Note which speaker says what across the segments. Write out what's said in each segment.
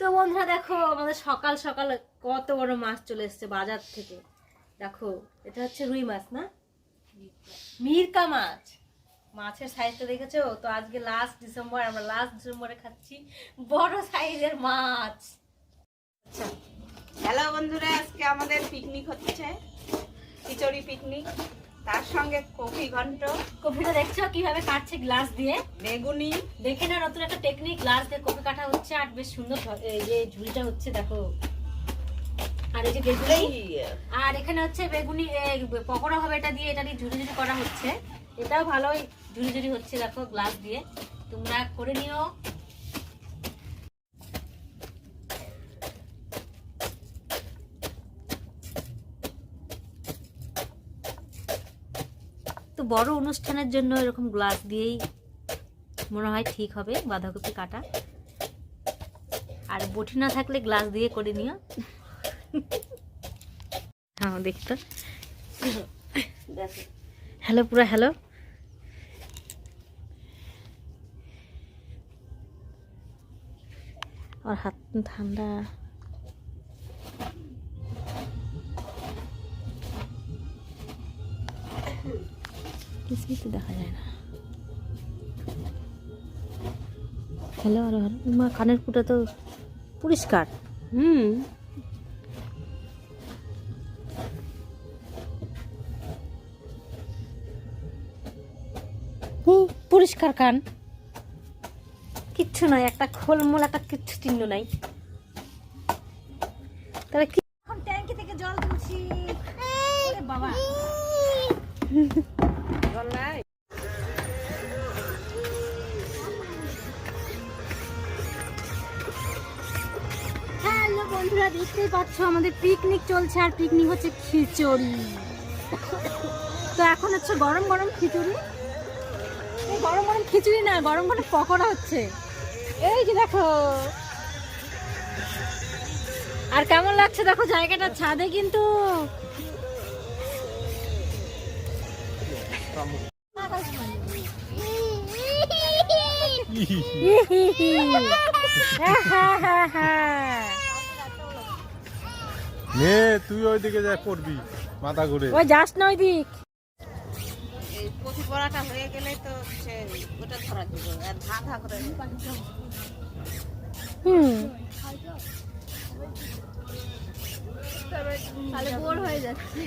Speaker 1: তো বন্ধুরা দেখো, আমাদের সকাল সকাল কত বড় মাছ চলে এসছে বাজার থেকে। দেখো, এটা হচ্ছে রুই মাছ, না? মিরকা মাছ। মাছের সাইজটা দেখেছ? তো আজকে লাস্ট ডিসেম্বর আমরা লাস্ট ডিসেম্বরে খাচ্ছি বড় সাইজের মাছ। আচ্ছা।
Speaker 2: হ্যালো বন্ধুরা, আজকে আমাদের পিকনিক হচ্ছে। খিচুড়ি পিকনিক তার সঙ্গে কফি ঘন্ট।
Speaker 1: কপিটা দেখছ কীভাবে কাটছে গ্লাস দিয়ে?
Speaker 2: বেগুনি।
Speaker 1: দেখে না নতুন একটা টেকনিক গ্লাস দিয়ে কপি কাটা হচ্ছে আর বেশ সুন্দর যে ঝুড়িটা হচ্ছে দেখো। আর এই যে বেগুনি আর এখানে হচ্ছে বেগুনি পকোড়া হবে এটা দিয়ে এটা দিয়ে ঝুড়ি ঝুড়ি করা হচ্ছে। এটাও ভালোই ঝুড়ি ঝুড়ি হচ্ছে দেখো গ্লাস দিয়ে। তোমরা করে নিও। তো বড় অনুষ্ঠানের জন্য এরকম গ্লাস দিয়েই মনে হয় ঠিক হবে বাঁধাকপি কাটা। আর বটি না থাকলে গ্লাস দিয়ে করে নিও। হ্যাঁ দেখি তো। হ্যালো পুরা হ্যালো। আর হাত ঠান্ডা। কিছুই তো দেখা যায় না। হ্যালো হ্যালো মা কানের ফুটা তো পরিষ্কার। হুম। হুম, পরিষ্কার কান। কিচ্ছু নাই একটা খোলমোল একটা কিচ্ছু চিহ্ন নাই। তবে কি এখন ট্যাঙ্কি থেকে জল তুলছি। বাবা। বন্ধুরা দেখতেই পাচ্ছ আমাদের পিকনিক চলছে আর পিকনিক হচ্ছে খিচুড়ি। তো এখন হচ্ছে গরম গরম খিচুড়ি। গরম গরম খিচুড়ি না গরম গরম পকোড়া হচ্ছে। এই যে দেখো। আর কেমন লাগছে দেখো জায়গাটা ছাদে কিন্তু।
Speaker 3: নে তুই ওইদিকে যা করবি মাথা ঘুরে।
Speaker 1: ওই যাস না ওই দিক
Speaker 2: এই পড়াটা হয়ে গেলে তো সে ওটা ধরা দিব আর ধা ধা করে
Speaker 1: হুম।
Speaker 2: তাহলে বোর হয়ে যাচ্ছে।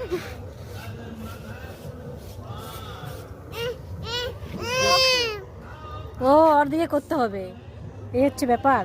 Speaker 1: ও ওর দিয়ে করতে হবে। এই হচ্ছে ব্যাপার।